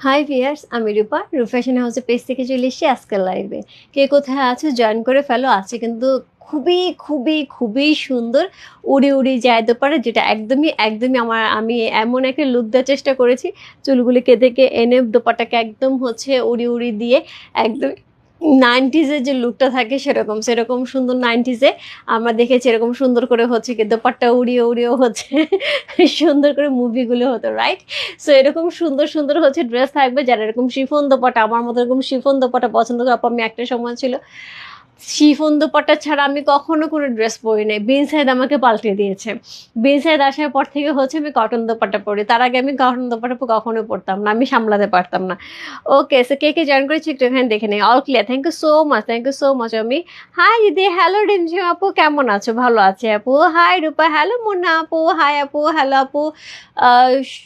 High viewers আমি রূপা রুফ্যাশন fashion হাউসের page থেকে চলে এসেছি আজকের লাইভে কে কোথায় আছো জয়েন করে ফেলো। আছে কিন্তু খুবই খুবই খুবই সুন্দর উড়ে উড়ে যায় দোপারে যেটা একদমই একদমই আমার, আমি এমন একটা লুক দেওয়ার চেষ্টা করেছি। চুলগুলিকে থেকে এনে দোপাটাকে একদম হচ্ছে উড়ি উড়ি দিয়ে একদম নাইনটিজের যে লুকটা থাকে সেরকম সেরকম সুন্দর নাইনটিজে আমরা দেখেছি এরকম সুন্দর করে হচ্ছে কি দোপাট্টা উড়িয়ে উড়িয়ে হচ্ছে, সুন্দর করে মুভিগুলো হতো রাইট সো এরকম সুন্দর সুন্দর হচ্ছে ড্রেস থাকবে যারা এরকম শিফন দোপাটা আমার মতো এরকম শিফন দোপাটা পছন্দ করে পর আমি একটা সময় ছিল। শিফন দোপাট্টা ছাড়া আমি কখনো কোনো ড্রেস পরি নাই। বিন সাইদ আমাকে পাল্টে দিয়েছে। বিন সাইদ আসার পর থেকে হচ্ছে আমি কটন দোপাট্টা পরি। তার আগে আমি কটন দোপাট্টা কখনো পরতাম না, আমি সামলাতে পারতাম না। ওকে সো কে কে জয়েন করেছি একটু এখানে দেখে নেই। All clear thank you so much thank you so much আমি হাই দিদি হ্যালো রিমঝিম আপু, কেমন আছো? ভালো আছে আপু। হাই রূপা। হ্যালো মুন্না আপু। হাই আপু। হ্যালো আপু।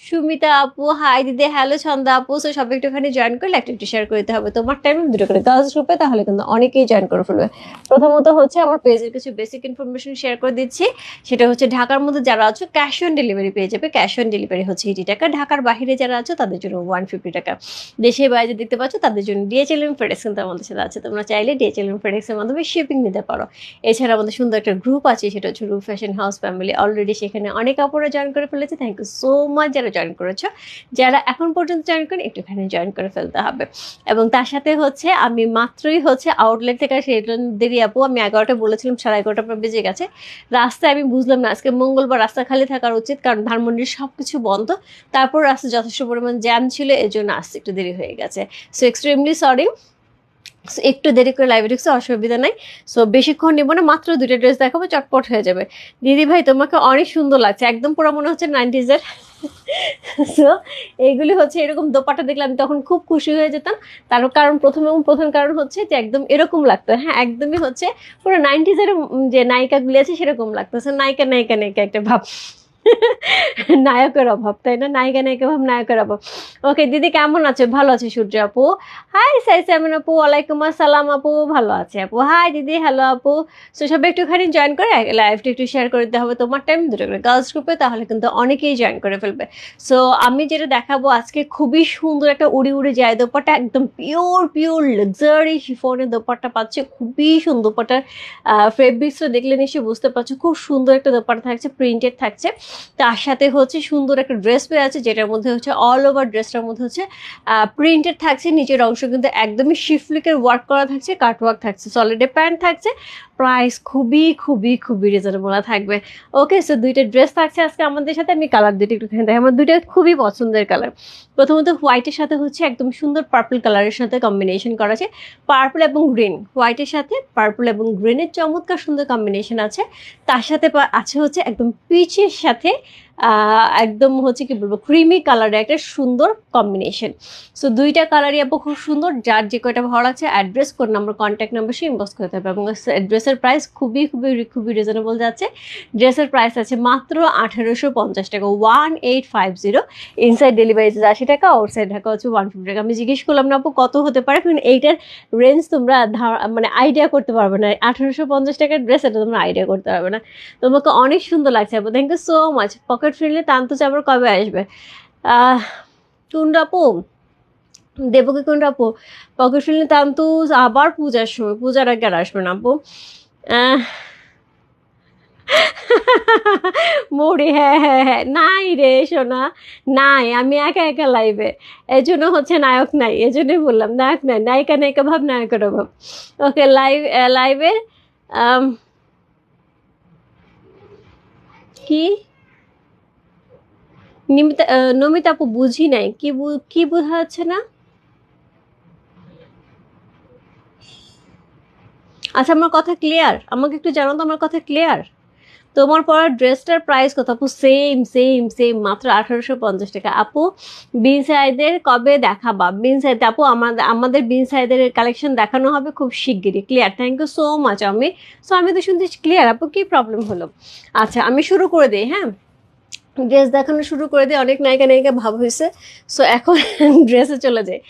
সুমিতা আপু। হাই দিদি হ্যালো ছন্দা আপু। সো সবাই একটুখানি জয়েন করলে একটা একটু শেয়ার করতে হবে। তোমার টাইম দুটো করে গার্লস গ্রুপে তাহলে কিন্তু অনেকেই জয়েন করে ফেলবে প্রথমত হচ্ছে আমার পেজের কিছু বেসিক ইনফরমেশন শেয়ার করে দিচ্ছি। সেটা হচ্ছে ঢাকার মধ্যে যারা আছো ক্যাশ অন ডেলিভারি পেয়ে যাবে। ক্যাশ অন ডেলিভারি হচ্ছে এইটি টাকা। ঢাকার বাইরে যারা আছো, তাদের জন্য ওয়ান ফিফটি টাকা। দেশের বাইরে দেখতে পাচ্ছ, তাদের জন্য ডিএচএলএম ফেডেক্স কিন্তু আমাদের সাথে আছে। তোমরা চাইলে ডিএচএলএম ফেডেক্সের মাধ্যমে শিপিং নিতে পারো। এছাড়া আমাদের সুন্দর একটা গ্রুপ আছে, সেটা হচ্ছে রুপ ফ্যাশন হাউস ফ্যামিলি অলরেডি সেখানে অনেক আপুরা জয়েন করে ফেলেছে। থ্যাংক ইউ সো মাচ যারা জয়েন করেছ। যারা এখন পর্যন্ত জয়েন করেন, একটুখানি জয়েন করে ফেলতে হবে। এবং তার সাথে হচ্ছে আমি মাত্রই হচ্ছে আউটলেট থেকে দেরি আপু, আমি এগারোটা বলেছিলাম, সাড়ে এগারোটা পর বেজে গেছে। রাস্তায় আমি বুঝলাম না, আজকে মঙ্গলবার রাস্তা খালি থাকার উচিত, কারণ ধানমন্ডির সব কিছু বন্ধ। তারপর রাস্তা যথেষ্ট পরিমাণ জ্যাম ছিল, এর জন্য আসতে একটু দেরি হয়ে গেছে। সো এক্সট্রিমলি সরি একটু দেরি করে লাইভে ঢুকছে অসুবিধা নাই। সো বেশিক্ষণ নেব না, মাত্র দুটো ড্রেস দেখাবো, চটপট হয়ে যাবে। দিদি ভাই, তোমাকে অনেক সুন্দর লাগছে, একদম পুরো মনে হচ্ছে নাইনটিজের সো এইগুলি হচ্ছে এরকম দোপাটা দেখলে আমি তখন খুব খুশি হয়ে যেতাম। তার কারণ প্রথম এবং প্রধান কারণ হচ্ছে যে একদম এরকম লাগতো। হ্যাঁ একদমই হচ্ছে পুরো নাইনটিজের যে নায়িকাগুলি আছে সেরকম লাগতো। নায়িকা নায়িকা নায়িকা একটা ভাব। নায়কের অভাব, তাই না? নায়িকা নায়িকা অভাব নায়কের অভাব। ওকে দিদি কেমন আছে? ভালো আছে সূর্য আপু? হাই সাই সাইমন আপু, ওয়ালাইকুম আসসালাম আপু, ভালো আছে আপু? হাই দিদি হ্যালো আপু। সো সব একটুখানি জয়েন করে লাইভটা একটু শেয়ার করে দিতে হবে। তোমার টাইম দুটো করে। গার্লস গ্রুপে তাহলে কিন্তু অনেকেই জয়েন করে ফেলবে। সো আমি যেটা দেখাবো আজকে খুবই সুন্দর একটা উড়ি উড়ে যায় দোপাটা একদম পিওর পিওর লাক্সারি শিফনের দোপাট্টা পাচ্ছে। খুবই সুন্দর দোপাটার ফেব্রিক্সটা দেখলে নিশ্চয়ই বুঝতে পারছ। খুব সুন্দর একটা দোপাটা থাকছে প্রিন্টেড থাকছে। তার সাথে হচ্ছে সুন্দর একটা ড্রেস পেয়ে আছে, যেটার মধ্যে হচ্ছে অল ওভার ড্রেসটার মধ্যে হচ্ছে প্রিন্টেড থাকছে, নিচের অংশ কিন্তু একদমই শিফলিকের ওয়ার্ক করা থাকছে কাট ওয়ার্ক থাকছে সলিডে প্যান্ট থাকছে প্রাইস খুবই খুবই খুবই রিজনেবল থাকবে। ওকে সো দুইটা ড্রেস থাকছে আজকে আমাদের সাথে, আমি কালার দুটো একটু দেখি আমার দুইটা খুবই পছন্দের কালার প্রথমত হোয়াইটের সাথে হচ্ছে একদম সুন্দর পার্পল কালারের সাথে কম্বিনেশন করা আছে পার্পল এবং গ্রিন হোয়াইটের সাথে পার্পল এবং গ্রিনের চমৎকার সুন্দর কম্বিনেশন আছে, তার সাথে আছে হচ্ছে একদম পিচের সাথে আহ, একদম হচ্ছে কি বলব ক্রিমি কালারের একটা সুন্দর কম্বিনেশন সো দুইটা কালারই আপু খুব সুন্দর, যার যে কয়টা ভালো আছে address code number contact number সে ইনবক্স করতে হবে এবং ড্রেসের প্রাইস খুবই খুবই খুবই রিজনেবল যাচ্ছে। ড্রেসের প্রাইস আছে মাত্র আঠারোশো পঞ্চাশ টাকা। One eight five zero inside delivery আশি টাকা আউটসাইড ঢাকা হচ্ছে ওয়ান ফিফটি টাকা। আমি জিজ্ঞেস করলাম না আপু, কত হতে পারে? কারণ এইটার রেঞ্জ তোমরা মানে আইডিয়া করতে পারবে না। আঠারোশো পঞ্চাশ টাকার ড্রেস এটা তোমরা আইডিয়া করতে পারবে না। তোমাকে অনেক সুন্দর লাগছে আপু। Thank you so much pocket friendly তান্তু আবার কবে আসবে? আপু দেবকী কুন্ডু আপু পকেট ফ্রেন্ডলি তান্তু আবার পূজার সময়, পূজার আগে আর আসবে না আপু। মরি হ্যাঁ হ্যাঁ হ্যাঁ নাই রে সোনা, নাই, আমি একা একা লাইভে এই জন্য হচ্ছে নায়ক নাই, এই জন্যই বললাম, নায়ক নাই, নায়িকা নায়িকা ভাব, নায়কের অভাব। ওকে লাইভ লাইভে কি? নিমিতা নমিতা আপু বুঝি নাই। কি কি বোঝা যাচ্ছে না? আচ্ছা আমার কথা ক্লিয়ার আমাকে একটু জানো তো আমার কথা ক্লিয়ার তোমার পরার ড্রেসটার প্রাইস কত? আপু সেম সেম সেম মাত্র আঠারোশো পঞ্চাশ টাকা। আপু, বিন সাইদের কবে দেখাবা? বিন সাইদ আপু আমাদের আমাদের বিন সাইদের কালেকশন দেখানো হবে খুব শিগগিরই। Clear thank you so much আমি। সো আমি তো শুনতে ক্লিয়ার আপু, কি প্রবলেম হলো? আচ্ছা আমি শুরু করে দিই হ্যাঁ? ড্রেস দেখানো শুরু করে দিয়ে অনেক নায়িকা নায়িকা ভাব হয়েছে। সো এখন ড্রেসে চলে যায়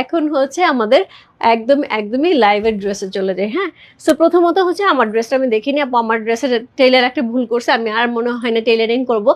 এখন হচ্ছে আমাদের একদম একদমই লাইভের ড্রেসে চলে যাই হ্যাঁ? সো প্রথমত হচ্ছে আমার ড্রেসটা আমি দেখিনি আপু। আমার ড্রেসের টেলার একটা ভুল করছে আমি আর মনে হয় না টেলারিং করব।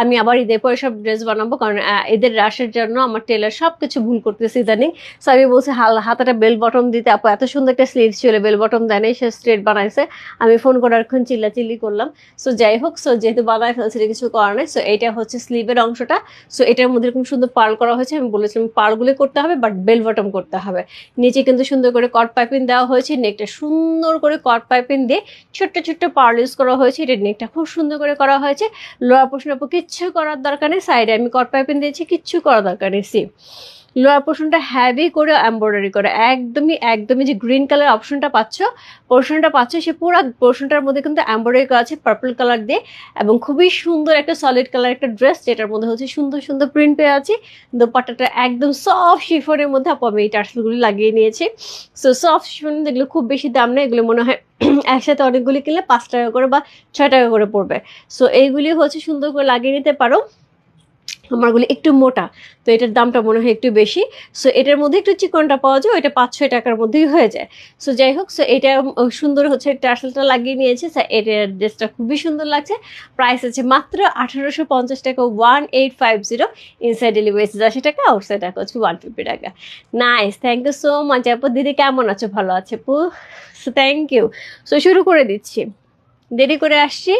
আমি আবার ঈদের পরে সব ড্রেস বানাবো কারণ এদের রাশের জন্য আমার টেলার সব কিছু ভুল করতেছে ইদানিং। সো আমি বলছি হাল হাতাটা বেল বটম দিতে আপু এত সুন্দর একটা স্লিভ ছিল বেল বটম দেয় নাই, সে স্ট্রেট বানাইছে। আমি ফোন করার ক্ষণ চিল্লা চিল্লি করলাম। সো যাই হোক সো যেহেতু বানায় ফেলছে কিছু করার নাই। সো এটা হচ্ছে স্লিভের অংশটা। সো এটার মধ্যে এরকম সুন্দর পার্ল করা হয়েছে আমি বলেছিলাম পার্লগুলো করতে হবে বাট বেল বটম করতে হবে। নিচে কিন্তু সুন্দর করে কট পাইপিং দেওয়া হয়েছে। নেকটা সুন্দর করে কট পাইপিং দিয়ে ছোট্ট ছোট্ট পার্ল ইউজ করা হয়েছে। এটা নেকটা খুব সুন্দর করে করা হয়েছে। লোয়া পোর্শন আপু কিচ্ছু করার দরকার নেই। সাইডে আমি কট পাইপিং দিয়েছি, কিচ্ছু করার দরকার নেই। সি লোয়ার পোর্শনটা হ্যাভি করে এমব্রয়ডারি করে। একদমই একদমই যে গ্রিন কালার অপশনটা পাচ্ছ পোর্শনটা পাচ্ছ, সে পুরো পোর্শনটার মধ্যে কিন্তু এমব্রয়ডারি করা আছে পার্পল কালার দিয়ে এবং খুবই সুন্দর একটা সলিড কালার একটা ড্রেস যেটার মধ্যে হচ্ছে সুন্দর সুন্দর প্রিন্ট পেয়ে আছে। দোপাট্টাটা একদম সফট শিফনের মধ্যে আপু আমি এই টার্সেলগুলি লাগিয়ে নিয়েছি। সো সফট শিফন এগুলো খুব বেশি দাম নেই, এগুলো মনে হয় একসাথে অনেকগুলি কিনলে পাঁচ টাকা করে বা ছয় টাকা করে পড়বে। সো এইগুলি হচ্ছে সুন্দর করে লাগিয়ে নিতে পারো। আমারগুলি একটু মোটা, তো এটার দামটা মনে হয় একটু বেশি। সো এটার মধ্যে একটু চিকনটা পাওয়া যায়, ওইটা পাঁচ ছয় টাকার মধ্যেই হয়ে যায়। সো যাই হোক সো এটা সুন্দর হচ্ছে টার্সেলটা লাগিয়ে নিয়েছে। স্যার এটার ড্রেসটা খুবই সুন্দর লাগছে। প্রাইস আছে মাত্র আঠারোশো পঞ্চাশ টাকা one eight five zero inside delivery আশি টাকা আউটসাইড টাকা হচ্ছে ওয়ান ফিফটি টাকা। Nice thank you so much আপু। দিদি, কেমন আছো? ভালো আছে, আপু? সো থ্যাংক ইউ সো শুরু করে দিচ্ছি। দেরি করে আসছি।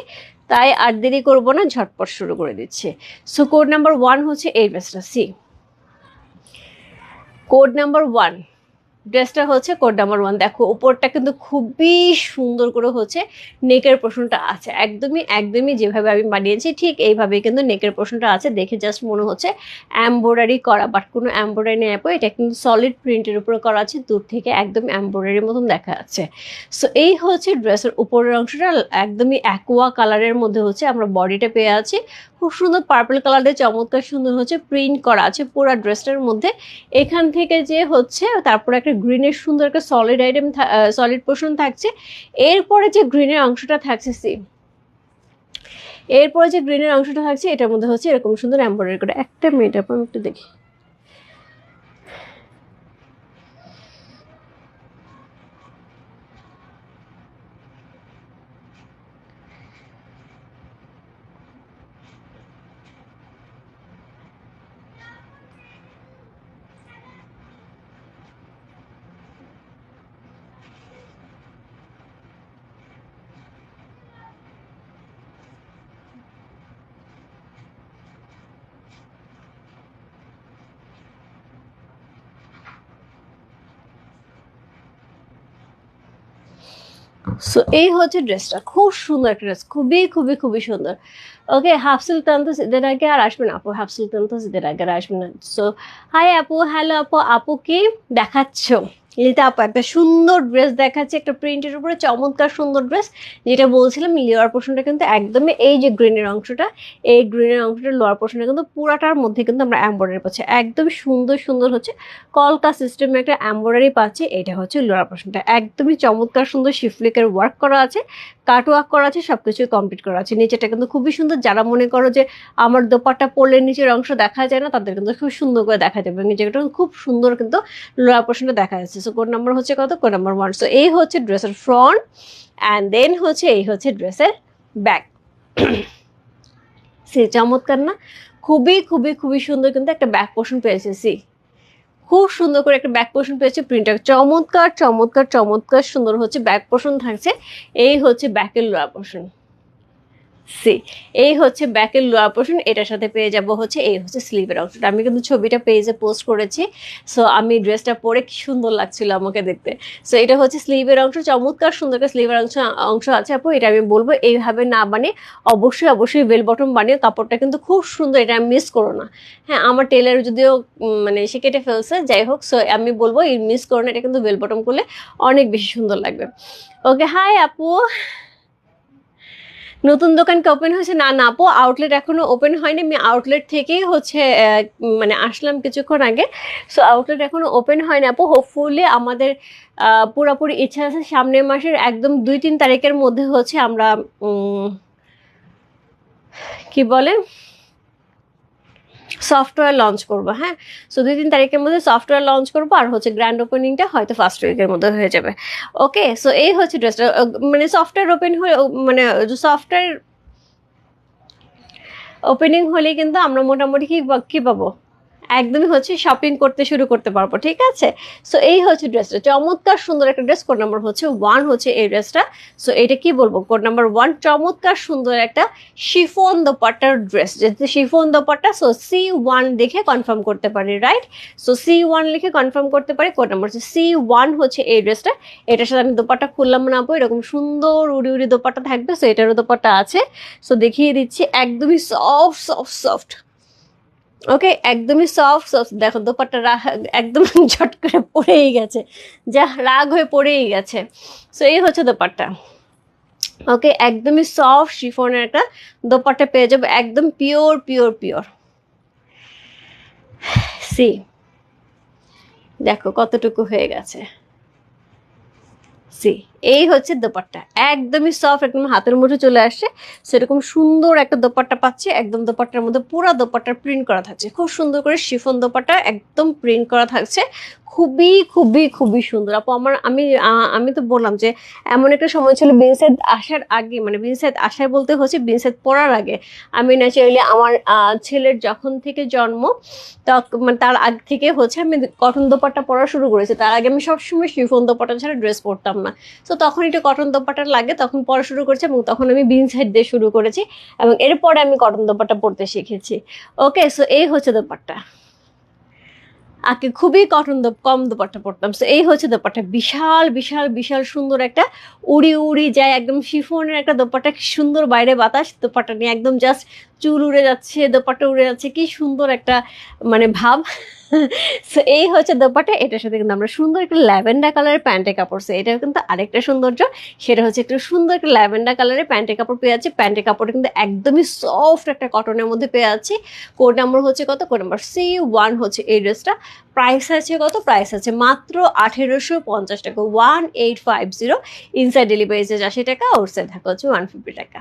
তাই আর দেরি করব না, ঝটপট শুরু করে দিচ্ছি। সো কোড নাম্বার ওয়ান হচ্ছে এই ড্রেসটা সি কোড নাম্বার ওয়ান ড্রেসটা হচ্ছে কোড নাম্বার ওয়ান। দেখো ওপরটা কিন্তু খুবই সুন্দর করে হচ্ছে নেকের পোর্শনটা আছে। একদমই একদমই যেভাবে আমি বানিয়েছি, ঠিক এইভাবে কিন্তু নেকের পোর্শনটা আছে। দেখে জাস্ট মনে হচ্ছে এমব্রয়ডারি করা বাট কোনো এমব্রয়ডারি নেই এটা কিন্তু সলিড প্রিন্টের উপরে করা আছে। দূর থেকে একদম এমব্রয়ডারির মতন দেখা যাচ্ছে। সো এই হচ্ছে ড্রেসের উপরের অংশটা। একদমই অ্যাকোয়া কালারের মধ্যে হচ্ছে আমরা বডিটা পেয়ে আছি। খুব সুন্দর পার্পল কালারের চমৎকার সুন্দর হচ্ছে প্রিন্ট করা আছে পুরো ড্রেসটার মধ্যে। এখান থেকে যে হচ্ছে, তারপরে একটা গ্রিনের সুন্দর একটা সলিড আইটেম সলিড পোর্শন থাকছে। এরপরে যে গ্রিনের অংশটা থাকছে সি এরপরে যে গ্রিনের অংশটা থাকছে, এটার মধ্যে হচ্ছে এরকম সুন্দর এম্ব্রয়ডারি করে। একটা মিনিট আপনি একটু দেখি। সো এই হচ্ছে ড্রেসটা। খুব সুন্দর একটা ড্রেস। খুবই খুবই খুবই সুন্দর। ওকে হাফ সুলতান তো ঈদের আগে আর আসবে না। আপু হাফ সুলতান তো ঈদের আগে আর আসবে না। সো হাই আপু। হ্যালো আপু। আপু কি দেখাচ্ছ? লিতা আপু, একটা সুন্দর ড্রেস দেখাচ্ছে, একটা প্রিন্টের উপরে, চমৎকার সুন্দর ড্রেস যেটা বলছিলাম লোয়ার পোর্শনটা কিন্তু একদমই এই যে গ্রিনের অংশটা, এই গ্রিনের অংশটা লোয়ার পোর্শনটা কিন্তু পুরাটার মধ্যে কিন্তু আমরা এম্ব্রয়ডারি পাচ্ছি। একদম সুন্দর সুন্দর হচ্ছে। কলকা সিস্টেমে একটা এম্ব্রয়ডারি পাচ্ছি, এটা হচ্ছে লোয়ার পোর্শনটা একদমই চমৎকার, সুন্দর শিফলিকের ওয়ার্ক করা আছে কাট ওয়ার্ক করা আছে সব কিছু কমপ্লিট করা আছে। নিচেটা কিন্তু খুবই সুন্দর। যারা মনে করো যে আমার দোপাট্টা পরলে নিচের অংশ দেখা যায় না, তাদের কিন্তু খুব সুন্দর করে দেখা যাবে। নিচেটা খুব সুন্দর কিন্তু লোয়ার পোর্শনটা দেখা যাচ্ছে। সো কোড নাম্বার হচ্ছে কত? কোড নাম্বার ওয়ান সো এই হচ্ছে ড্রেসের ফ্রন্ট অ্যান্ড দেন হচ্ছে এই হচ্ছে ড্রেসের ব্যাক সে চমৎকার না? খুবই খুবই খুবই সুন্দর কিন্তু একটা ব্যাক পোর্শন পেয়েছে। সি খুব সুন্দর করে একটা ব্যাক পোর্শন পেয়েছে প্রিন্টার চমৎকার চমৎকার চমৎকার সুন্দর হচ্ছে ব্যাক পোর্শন থাকছে। এই হচ্ছে ব্যাকের লোয়ার পোর্শন সি এই হচ্ছে ব্যাকের লোয়ার পোর্শন এটার সাথে পেয়ে যাব হচ্ছে এই হচ্ছে স্লিভের অংশটা আমি কিন্তু ছবিটা পেজে পোস্ট করেছি সো আমি ড্রেসটা পরে কি সুন্দর লাগছিল আমাকে দেখতে। সো এটা হচ্ছে স্লিভের অংশ, চমৎকার সুন্দর স্লিভের অংশ অংশ আছে আপু, এটা আমি বলব এইভাবে না বানিয়ে, অবশ্যই অবশ্যই বেল বটম বানিয়ে কাপড়টা কিন্তু খুব সুন্দর, এটা আমি মিস করো না। হ্যাঁ আমার টেলার যদিও মানে সে কেটে ফেলছে, যাই হোক সো আমি বলব এই মিস করো না, এটা কিন্তু বেল বটম করলে অনেক বেশি সুন্দর লাগবে। ওকে হাই আপু। নতুন দোকান কি ওপেন হয়েছে? না না, আপু আউটলেট এখনও ওপেন হয়নি। আমি আউটলেট থেকেই হচ্ছে মানে আসলাম কিছুক্ষণ আগে। সো আউটলেট এখনও ওপেন হয়নি, আপু। হোপফুলি আমাদের পুরাপুরি ইচ্ছা আছে সামনের মাসের একদম দুই তিন তারিখের মধ্যে হচ্ছে আমরা কি বলে? সফটওয়্যার লঞ্চ করব হ্যাঁ? সো দুই তিন তারিখের মধ্যে সফটওয়্যার লঞ্চ করব, আর হচ্ছে গ্র্যান্ড ওপেনিংটা হয়তো ফার্স্ট উইকের মধ্যে হয়ে যাবে। ওকে সো এই হচ্ছে ড্রেসটা মানে সফটওয়্যার ওপেন হয়ে মানে সফটওয়্যার ওপেনিং হলেই কিন্তু আমরা মোটামুটি কি কী, কি পাবো? একদমই হচ্ছে শপিং করতে শুরু করতে পারব, ঠিক আছে? সো এই হচ্ছে ড্রেসটা চমৎকার সুন্দর একটা ড্রেস কোড নাম্বার হচ্ছে ওয়ান হচ্ছে এই ড্রেসটা সো এটা কি বলব? কোড নাম্বার ওয়ান চমৎকার সুন্দর একটা শিফন দোপাট্টার ড্রেস যেহেতু chiffon dupatta so C one দেখে কনফার্ম করতে পারি রাইট সো সি ওয়ান লিখে কনফার্ম করতে পারি কোড নাম্বার হচ্ছে সি ওয়ান হচ্ছে এই ড্রেসটা এটার সাথে আমি দোপাট্টা খুললাম না আপু, এরকম সুন্দর উড়ি উড়ি দোপাট্টা থাকবে সো এটারও দোপাট্টা আছে। সো দেখিয়ে দিচ্ছি, একদমই সফট সফট সফট ওকে, একদমই সফট সফট দেখো, দোপাট্টা একদম ঝট করে পড়েই গেছে। যা রাগ হয়ে পড়েই গেছে। সো এই হচ্ছে দোপাট্টা। ওকে, একদমই সফট শিফনের একটা দোপাট্টা পেয়ে যাব। একদম পিওর পিওর পিওর সি দেখো, কতটুকু হয়ে গেছে। সি, এই হচ্ছে দোপাট্টা। একদমই সফট একদম হাতের মুঠে চলে আসছে সেরকম সুন্দর একটা দোপাট্টা পাচ্ছে। একদম দোপাট্টার মধ্যে পুরো দোপাট্টা প্রিন্ট করা থাকছে। খুব সুন্দর করে শিফন দোপাট্টা একদম প্রিন্ট করা থাকছে। খুবই খুবই খুবই সুন্দর। আপু, আমার, আমি আমি তো বললাম যে, এমন একটা সময় ছিল বিনসেদ আসার আগে মানে বিনসেদ আসায় বলতে হচ্ছে বিনসেদ পড়ার আগে। আমি ন্যাচারালি আমার ছেলের যখন থেকে জন্ম মানে তার আগ থেকে হচ্ছে আমি কটন দোপাট্টা পরা শুরু করেছি। তার আগে আমি সবসময় শিফন দোপাট্টা ছাড়া ড্রেস পরতাম না। তো তখন একটু কটন দোপাট্টা লাগে, তখন পড়া শুরু করেছি এবং তখন আমি বিন সাইড দিয়ে শুরু করেছি এবং এরপরে আমি কটন দোপাট্টা পরতে শিখেছি। ওকে সো এই হচ্ছে দোপাট্টা। আগে খুবই কটন কম দোপাট্টা পরতাম সো এই হচ্ছে দোপাট্টা। বিশাল বিশাল বিশাল সুন্দর একটা উড়ি উড়ি যায়, একদম শিফনের একটা দোপাট্টা। সুন্দর বাইরে বাতাস। দোপাট্টা নিয়ে একদম জাস্ট চুল উড়ে যাচ্ছে দোপাটা উড়ে যাচ্ছে, কি সুন্দর একটা মানে ভাব। সো এই হচ্ছে দোপাটা এটার সাথে কিন্তু আমরা সুন্দর একটা ল্যাভেন্ডার কালারের প্যান্টে কাপড় সো এটা কিন্তু আরেকটা সৌন্দর্য, সেটা হচ্ছে একটু সুন্দর একটা ল্যাভেন্ডার কালারের প্যান্টে কাপড় পেয়ে যাচ্ছে। প্যান্টে কাপড়টা কিন্তু একদমই সফট একটা কটনের মধ্যে পেয়ে যাচ্ছে। কোড নাম্বার হচ্ছে কত? কোড নাম্বার সি ওয়ান হচ্ছে এই ড্রেসটা। প্রাইস আছে কত? প্রাইস আছে মাত্র আঠেরোশো পঞ্চাশ টাকা। One eight five zero inside delivery charge আশি টাকা আউটসাইড থাকা হচ্ছে ওয়ান ফিফটি টাকা।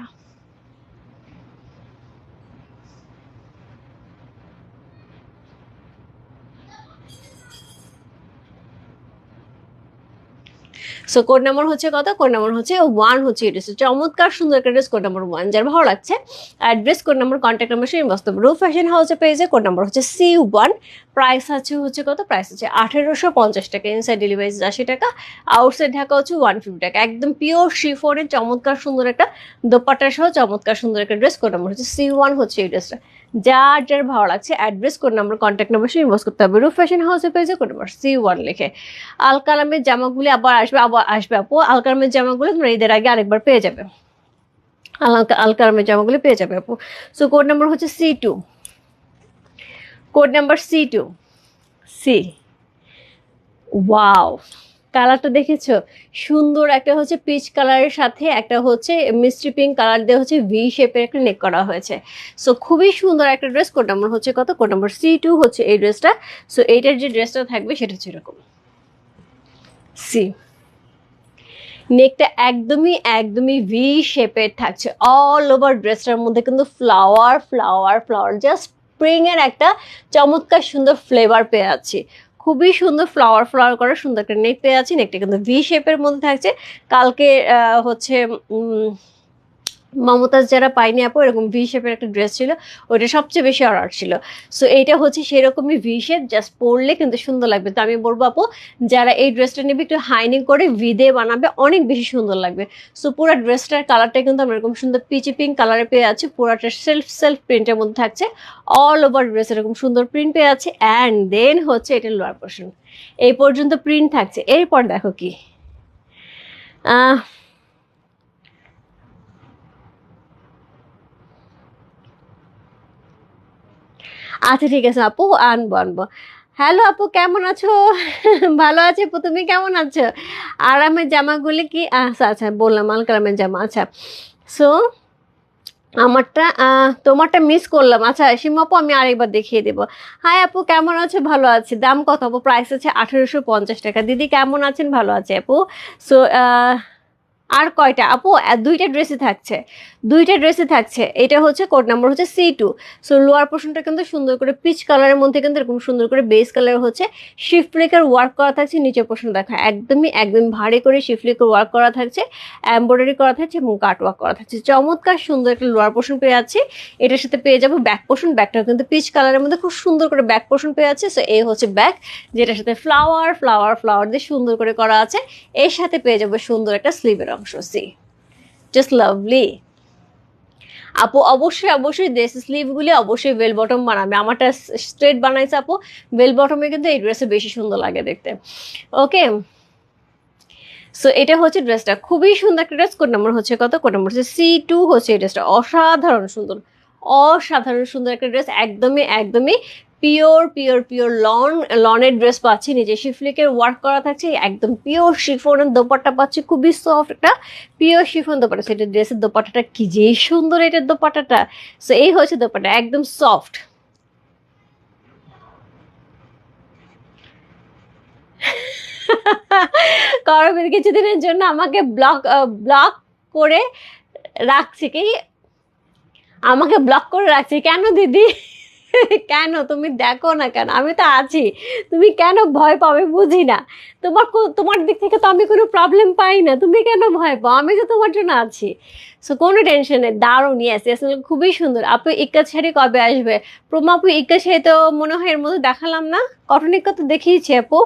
সো কোড নাম্বার হচ্ছে কত? কোড নাম্বার হচ্ছে ওয়ান হচ্ছে এই ড্রেস চমৎকার, সুন্দর একটা ড্রেস কোড নাম্বার ওয়ান যার ভালো লাগছে। Address dress code number contact number সেই বাস্তব রু ফ্যাশন হাউসে পেয়েছে কোড নাম্বার হচ্ছে সি ওয়ান প্রাইস আছে হচ্ছে কত? প্রাইস আছে আঠেরোশো পঞ্চাশ টাকা। ইনসাইড ডেলিভারি আশি টাকা। আউটসাইড ঢাকা হচ্ছে ওয়ান ফিফটি টাকা। একদম পিওর শিফনের চমৎকার, সুন্দর একটা দোপাট্টা সহ চমৎকার, সুন্দর একটা ড্রেস কোড নাম্বার হচ্ছে সি ওয়ান হচ্ছে এই ড্রেসটা যার যার ভালো লাগছে address code number contact number সেই ইনভয়েস করতে হবে। রুফ ফ্যাশন হাউসে পেয়েছে কোড নাম্বার সি ওয়ান লিখে। আল কালামের জামাগুলি আবার আসবে আবার আসবে আপু। আল কালামের জামাগুলি তোমরা ঈদের আগে আরেকবার পেয়ে যাবে। আল আল কালামের জামাগুলি পেয়ে যাবে আপু। সো কোড নাম্বার হচ্ছে C two code number C two C wow কালারটা দেখেছ? সুন্দর একটা হচ্ছে পিচ কালারের সাথে একটা হচ্ছে মিষ্টি পিঙ্ক কালার দিয়ে হচ্ছে ভি শেপের একটা নেক করা হয়েছে। সো খুবই সুন্দর একটা ড্রেস কোড নাম্বার হচ্ছে কত? কোড নাম্বার সি টু হচ্ছে এই ড্রেসটা সো এইটার যে ড্রেসটা থাকবে, সেটা হচ্ছে এরকম। সি নেকটা একদমই একদমই ভি শেপের থাকছে। অল ওভার ড্রেসটার মধ্যে কিন্তু flower flower flower just spring এর একটা চমৎকার সুন্দর ফ্লেভার পেয়ে যাচ্ছি। খুবই সুন্দর ফ্লাওয়ার ফ্লাওয়ার করা সুন্দর একটা নেক পেয়ে যাচ্ছি নেকটা কিন্তু ভি শেপের মধ্যে থাকছে। কালকে হচ্ছে মমতাজ যারা পাইনি আপু, এরকম ভি শেপের একটা ড্রেস ছিল, ওইটা সবচেয়ে বেশি অর্ডার ছিল। সো এইটা হচ্ছে সেরকমই ভি শেপ জাস্ট পরলে কিন্তু সুন্দর লাগবে। তো আমি বলব আপু, যারা এই ড্রেসটা নেবে, একটু হাইনিং করে ভি দিয়ে বানাবে, অনেক বেশি সুন্দর লাগবে। সো পুরো ড্রেসটার কালারটা কিন্তু আমরা এরকম সুন্দর পিচি পিঙ্ক কালারে পেয়ে আছি, পুরোটা সেলফ সেলফ প্রিন্টের মধ্যে থাকছে। অল ওভার ড্রেস এরকম সুন্দর প্রিন্ট পেয়ে আছে অ্যান্ড দেন হচ্ছে এটা লোয়ার পোর্শন এই পর্যন্ত প্রিন্ট থাকছে। এরপর দেখো কি। আহ আচ্ছা ঠিক আছে আপু, আনব আনব। হ্যালো আপু, কেমন আছো? ভালো আছি আপু, তুমি কেমন আছো? আরামের জামাগুলি কি? আচ্ছা আচ্ছা বললাম আল কালামের জামা আচ্ছা। সো আমারটা তোমারটা মিস করলাম। আচ্ছা সীমা আপু, আমি আরেকবার দেখিয়ে দেবো। হাই আপু, কেমন আছো? ভালো আছি। দাম কত আপু? প্রাইস আছে আঠেরোশো পঞ্চাশ টাকা। দিদি, কেমন আছেন? ভালো আছে আপু। সো আর কয়টা? আপু দুইটা ড্রেসই থাকছে। দুইটা ড্রেসই থাকছে। এটা হচ্ছে কোড নাম্বার হচ্ছে সি টু সো লোয়ার পোর্শনটা কিন্তু সুন্দর করে পিচ কালারের মধ্যে কিন্তু এরকম সুন্দর করে বেস কালার হচ্ছে শিফলেকার ওয়ার্ক করা থাকছে নিচের পোর্শন দেখা। একদমই, একদম ভারী করে শিফলেকার ওয়ার্ক করা থাকছে এমব্রয়ডারি করা থাকছে এবং কাট ওয়ার্ক করা থাকছে। চমৎকার সুন্দর একটা লোয়ার পোর্শন পেয়ে যাচ্ছি। এটার সাথে পেয়ে যাব ব্যাক পোর্শন ব্যাকটাও কিন্তু পিচ কালারের মধ্যে খুব সুন্দর করে ব্যাক পোর্শন পেয়ে যাচ্ছে। সো এই হচ্ছে ব্যাক যেটার সাথে ফ্লাওয়ার ফ্লাওয়ার ফ্লাওয়ার দিয়ে সুন্দর করে করা আছে। এর সাথে পেয়ে যাব সুন্দর একটা স্লিভের অংশ সি জাস্ট লাভলি আপু, অবশ্যই অবশ্যই ড্রেস স্লিভগুলি অবশ্যই বেল বটম বানাবে। আমারটা স্ট্রেট বানাইছে আপু। বেল বটমে কিন্তু এই ড্রেসে বেশি সুন্দর লাগে দেখতে। ওকে সো এটা হচ্ছে ড্রেসটা খুবই সুন্দর একটা ড্রেস কোড নাম্বার হচ্ছে কত? কোড নাম্বার হচ্ছে সি টু হচ্ছে এই ড্রেসটা অসাধারণ সুন্দর। অসাধারণ সুন্দর একটা ড্রেস একদমই একদমই পিওর পিওর পিওর লন, লনের ড্রেস পাচ্ছি নিজে শিফলিকের ওয়ার্ক করা থাকছে, একদম পিওর শিফনের দোপাট্টা পাচ্ছি, খুবই সফট একটা পিওর শিফন দোপাট্টা। সেটা ড্রেসের দোপাট্টাটা কি যেই সুন্দর এটার দোপাট্টাটা। সো এই হচ্ছে দোপাট্টা, একদম সফট করবেন কিছুদিনের জন্য আমাকে ব্লক ব্লক করে রাখছে কি? আমাকে ব্লক করে রাখছে কেন দিদি? কেন? তুমি দেখো না কেন? আমি তো আছি। তুমি কেন ভয় পাবে বুঝি না। তোমার তোমার দিক থেকে তো আমি কোনো প্রবলেম পাই না। তুমি কেন ভয় পাও? আমি তো তোমার জন্য আছি। সো কোনো টেনশন নেই, দারুণ ইয়েস ইয়েস খুবই সুন্দর। আপু, ইক্কা শাড়ি কবে আসবে? প্রমা আপু, ইক্কা শাড়ি তো মনে হয় এর মধ্যে দেখালাম না। কটন ইক্কা তো দেখিয়েছি আপু।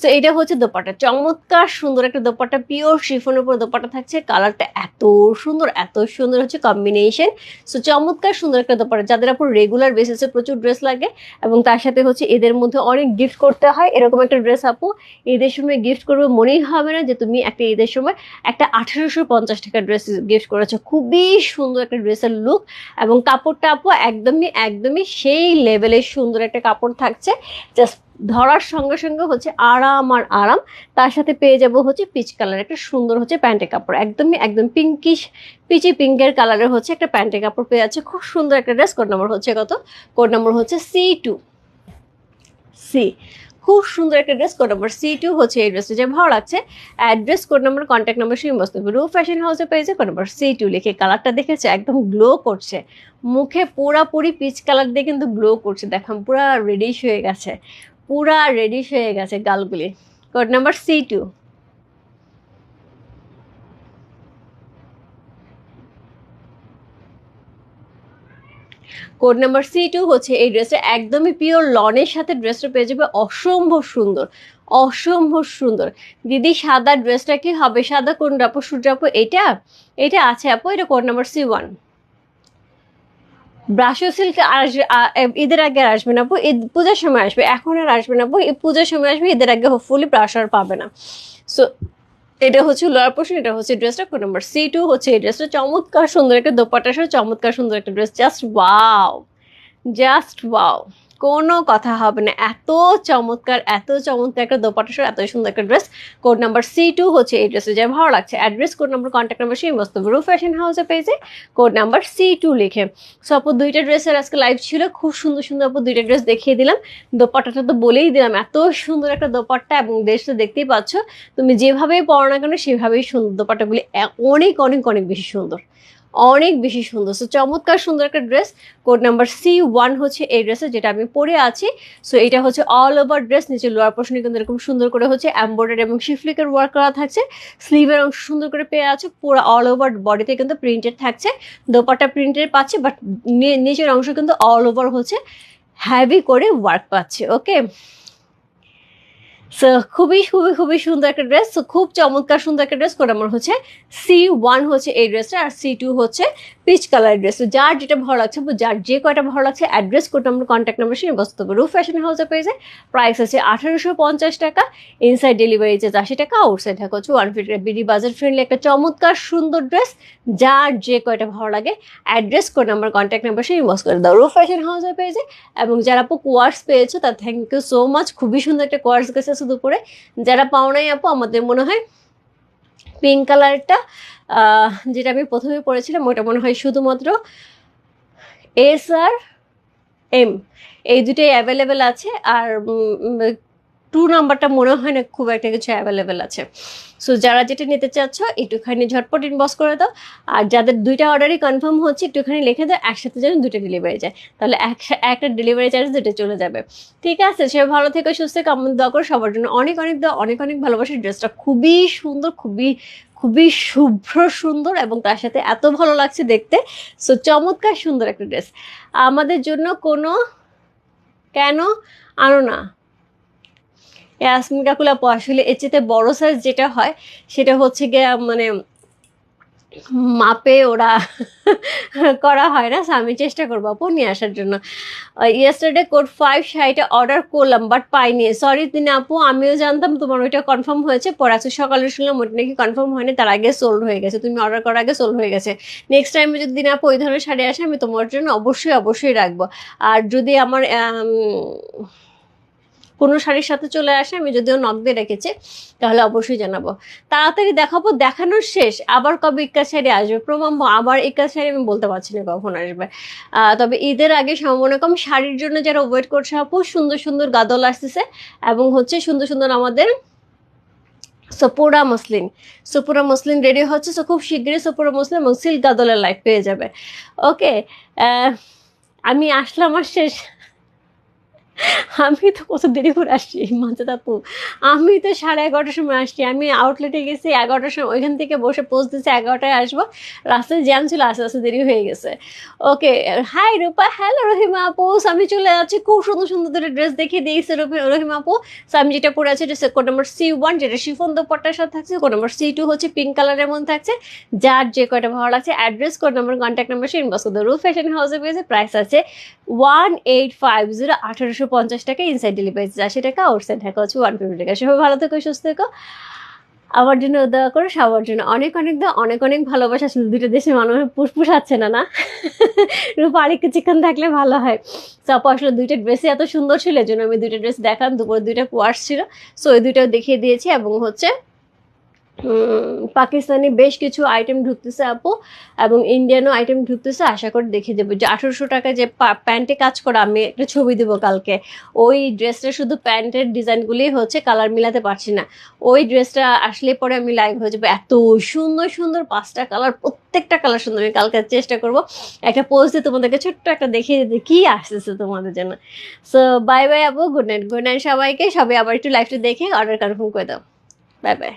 সো এটা হচ্ছে দোপাটা চমৎকার সুন্দর একটা দোপাট্টা পিওর শিফনের উপর দোপাটা থাকছে। কালারটা এত সুন্দর এত সুন্দর হচ্ছে কম্বিনেশন সো চমৎকার সুন্দর একটা দোপাটা যাদের আপু রেগুলার বেসিসে প্রচুর ড্রেস লাগে এবং তার সাথে হচ্ছে এদের মধ্যে অনেক গিফট করতে হয়। এরকম একটা ড্রেস আপু, ঈদের সময় গিফট করবে মনেই হবে না যে তুমি একটা ঈদের সময় একটা আঠারোশো পঞ্চাশ টাকা ড্রেস গিফট করেছ। খুবই সুন্দর একটা ড্রেসের লুক এবং কাপড়টা আপু একদমই একদমই সেই লেভেলের সুন্দর একটা কাপড় থাকছে। জাস্ট ধরার সঙ্গে সঙ্গে হচ্ছে আরাম আর আরাম। তার সাথে পেয়ে যাব হচ্ছে পিচ কালার একটা সুন্দর হচ্ছে প্যান্টের কাপড়। একদমই, একদম পিঙ্কিশ পিচি পিঙ্কের কালারের হচ্ছে একটা প্যান্টের কাপড় পেয়ে যাচ্ছে। খুব সুন্দর একটা ড্রেস কোড নম্বর হচ্ছে কত? কোড নম্বর হচ্ছে সি টু সি খুব সুন্দর একটা dress code number C two হচ্ছে এই ড্রেসটা যে ভালো লাগছে। Address code number contact number সেই মস্ত রু ফ্যাশন হাউসে পেয়েছে কোড নম্বর সি টু লিখে কালারটা দেখেছে, একদম গ্লো করছে। মুখে পুরাপুরি পিচ কালার দিয়ে কিন্তু গ্লো করছে। দেখাম পুরা রেডিশ হয়ে গেছে। পুরা রেডিশ হয়ে গেছে গালগুলি। Code number C two code number C two হচ্ছে এই ড্রেসটা একদমই পিওর লনের সাথে ড্রেসটা পেয়ে যাবে। অসম্ভব সুন্দর। অসম্ভব সুন্দর। দিদি, সাদা ড্রেসটা কি হবে? সাদা কোন আপু সূর্য আপু এটা? এটা আছে আপু, এটা কোড নাম্বার সি ওয়ান ব্রাশো সিল্ক ঈদের আগে আসবে না আপু। ঈদ, পূজার সময় আসবে। এখন আর আসবে না আপু। পূজার সময় আসবে, ঈদের আগে হোপফুলি ব্রাশ আর পাবে না। সো এটা হচ্ছে লোয়ার পোর্শন, এটা হচ্ছে ড্রেসটা। কোড নাম্বার সি টু হচ্ছে এই ড্রেসটা। চমৎকার সুন্দর একটা দোপাট্টা সহ চমৎকার সুন্দর একটা dress. Just wow! Just wow! কোনো কথা হবে না। এত চমৎকার এত চমৎকার একটা দোপাট্টা সহ, এত সুন্দর একটা dress code number C two হচ্ছে এই ড্রেসে যা ভালো লাগছে। Address code number contact number সেই মস্ত রু ফ্যাশন হাউসে পেয়েছে। কোড নাম্বার সি টু লিখে। সো আপু, দুইটা ড্রেসের আজকে লাইভ ছিল। খুব সুন্দর সুন্দর আপু, দুইটা ড্রেস দেখিয়ে দিলাম। দোপাট্টাটা তো বলেই দিলাম। এত সুন্দর একটা দোপাট্টা এবং ড্রেস তো দেখতেই পাচ্ছ। তুমি যেভাবেই পড়ো না কেন, সেভাবেই সুন্দর দোপাট্টাগুলি অনেক অনেক অনেক বেশি সুন্দর। অনেক বেশি সুন্দর। সো চমৎকার সুন্দর একটা dress code number C one হচ্ছে এই ড্রেসে যেটা আমি পরে আছি। সো এটা হচ্ছে অল ওভার ড্রেস নিচে লোয়ার পোর্শনে কিন্তু এরকম সুন্দর করে হচ্ছে এম্বয়ডারি এবং শিফলিকের ওয়ার্ক করা থাকছে। স্লিভের অংশ সুন্দর করে পেয়ে আছে। পুরো অল ওভার বডিতে কিন্তু প্রিন্টেড থাকছে। দোপাটা প্রিন্টেড পাচ্ছে বাট নিচের অংশ কিন্তু অল ওভার হচ্ছে। হ্যাভি করে ওয়ার্ক পাচ্ছে ওকে সো খুবই খুবই খুবই সুন্দর একটা ড্রেস খুব চমৎকার সুন্দর একটা ড্রেস করে আমার হচ্ছে সি ওয়ান হচ্ছে এই ড্রেসটা আর সি টু হচ্ছে পিচ কালার ড্রেস তো যার যেটা ভালো লাগছে যার যে কয়টা ভালো লাগছে অ্যাড্রেস কোড আমরা কন্ট্যাক্ট নাম্বার সেই বস্তু রু ফ্যাশন হাউসে পেয়েছে প্রাইস আছে আঠারোশো পঞ্চাশ টাকা। ইনসাইড ডেলিভারি চার্জ আশি টাকা আউটসাইড টাকা হচ্ছে ওয়ান ফিফটি বিডি বাজার ফ্রেন্ডলি একটা চমৎকার সুন্দর ড্রেস যার যে কয়টা ভালো লাগে address code number contact number সেই ইউজ করে দাও রু ফ্যাশন হাউসে পেয়েছে এবং যারা আপু কোয়ার্স পেয়েছ তার থ্যাংক ইউ সো মাচ খুবই সুন্দর একটা কোয়ার্স গেছে শুধু করে যারা পাও নাই আপু, আমাদের মনে হয় পিঙ্ক কালারটা যেটা আমি প্রথমে পড়েছিলাম, ওটা মনে হয় শুধুমাত্র এস আর এম এই দুটোই অ্যাভেলেবেল আছে আর টু নাম্বারটা মনে হয় না খুব একটা কিছু অ্যাভেলেবেল আছে। সো যারা যেটা নিতে চাচ্ছ, একটুখানি ঝটপট ইনবক্স করে দাও। আর যাদের দুইটা অর্ডারই কনফার্ম হচ্ছে, একটুখানি লিখে দাও, একসাথে যেন দুটো ডেলিভারি যায়। তাহলে একটা ডেলিভারি চার্জ দুটো চলে যাবে। ঠিক আছে সে ভালো থেকে, সুস্থ কামন দোয়া করো। সবার জন্য অনেক অনেক দোয়া, অনেক অনেক ভালোবাসি। ড্রেসটা খুবই সুন্দর, খুবই খুবই শুভ্র সুন্দর এবং তার সাথে এত ভালো লাগছে দেখতে। সো চমৎকার সুন্দর একটা ড্রেস আমাদের জন্য কোনো কেন? আনো না। ইয়াসমিন কাকুলা আপু আসলে এর চেয়ে বড় সাইজ যেটা হয়, সেটা হচ্ছে গিয়ে মানে মাপে ওরা করা হয় না আমি চেষ্টা করব আপু নিয়ে আসার জন্য। ইয়েস্টারডে কোড ফাইভ শাড়িটা অর্ডার করলাম বাট পাইনি। সরি তিনি আপু আমিও জানতাম তোমার ওইটা কনফার্ম হয়েছে পরে আজকে সকালে শুনলাম ওইটা নাকি কনফার্ম হয়নি তার আগে সোল্ড হয়ে গেছে। তুমি অর্ডার করার আগে সোল্ড হয়ে গেছে। নেক্সট টাইমে যদি দিন আপু ওই ধরনের শাড়ি আসে আমি তোমার জন্য অবশ্যই অবশ্যই রাখব। আর যদি আমার আম, কোনো শাড়ির সাথে চলে আসে, আমি যদিও নক দিয়ে রেখেছি, তাহলে অবশ্যই জানাব। তাড়াতাড়ি দেখাবো, দেখানোর শেষ, আবার কবে ইক্কা শাড়ি আসবে? প্রমাণ আবার ইক্কা শাড়ি আমি বলতে পারছি না কখন আসবে। তবে ঈদের আগে সম্ভাবনা কম শাড়ির জন্য যারা ওয়েট করছে, আপু, সুন্দর সুন্দর গাদল আসতেছে এবং হচ্ছে সুন্দর সুন্দর আমাদের সপুরা মসলিন সপুরা মসলিন রেডি হচ্ছে সো খুব শীঘ্রই সপুরা মসলিন এবং সিল্ক গাদলের লাইফ পেয়ে যাবে। ওকে আমি আসলাম আর শেষ। আমি তো কত দেরি করে আসছি মাঝে আপু আমি তো সাড়ে এগারোটার সময় আসছি। আমি আউটলেটে গেছি, এগারোটার সময় ওইখান থেকে বসে পোস্ট দিচ্ছি এগারোটায় আসব। রাস্তায় জ্যাম ছিল, আস্তে আস্তে দেরি হয়ে গেছে। Okay hi Rupa hello Rahima আপু। আমি চলে যাচ্ছি, খুব সুন্দর সুন্দর দুটো ড্রেস দেখিয়ে দিয়েছে রহি- রহিমা আপু। আমি যেটা পরে আছি, এটা কোড নাম্বার সি ওয়ান যেটা শিফন দোপাট্টার সাথে থাকছে। কোড নাম্বার সি টু হচ্ছে পিঙ্ক কালারের মধ্যে থাকছে। যার যে কয়টা ভালো লাগছে address code number contact number সেই ইনবক্স করতে ফ্যাশন হাউসে পেয়েছে প্রাইস আছে ওয়ান এইট ফাইভ জিরো আঠারোশো পঞ্চাশ টাকা ইনসাইড ডেলিভারি আশি টাকা আউটসাইড ঢাকা হচ্ছে ওয়ান ফিফটি টাকা। সবাই ভালো থেকো, সুস্থ থেকো। আমার জন্য দেওয়া করো, সবার জন্য অনেক অনেক দেওয়া অনেক অনেক ভালোবাসা। শুধু দুটো দেশের মানুষ পুষপুষ আছে না না? রূপা আরেক কিছুক্ষণ থাকলে ভালো হয়। তো আপু, আসলে দুইটা ড্রেসই এত সুন্দর ছিল, এই জন্য আমি দুইটা ড্রেস দেখালাম। দুপুরে দুইটা কোয়ার্স ছিল। সো ওই দুইটাও দেখিয়ে দিয়েছি এবং হচ্ছে পাকিস্তানি বেশ কিছু আইটেম ঢুকতেছে আপু, এবং ইন্ডিয়ানও আইটেম ঢুকতেছে, আশা করে দেখিয়ে দেবো যে আঠারোশো টাকা যে প্যান্টে কাজ করা, আমি একটা ছবি দেবো কালকে। ওই ড্রেসটা শুধু প্যান্টের ডিজাইনগুলি হচ্ছে কালার মিলাতে পারছি না। ওই ড্রেসটা আসলে পরে আমি লাইভ হয়ে যাব। এত সুন্দর সুন্দর পাঁচটা কালার প্রত্যেকটা কালার সুন্দর। আমি কালকে চেষ্টা করব একটা পোস্ট দিয়ে তোমাদেরকে ছোট্ট একটা দেখিয়ে দিতে, কি আসতেছে তোমাদের জন্য। সো বাই বাই আপু গুড নাইট গুড নাইট সবাইকে। সবাই আবার একটু লাইভটা দেখে অর্ডার কনফার্ম করে দাও। Bye bye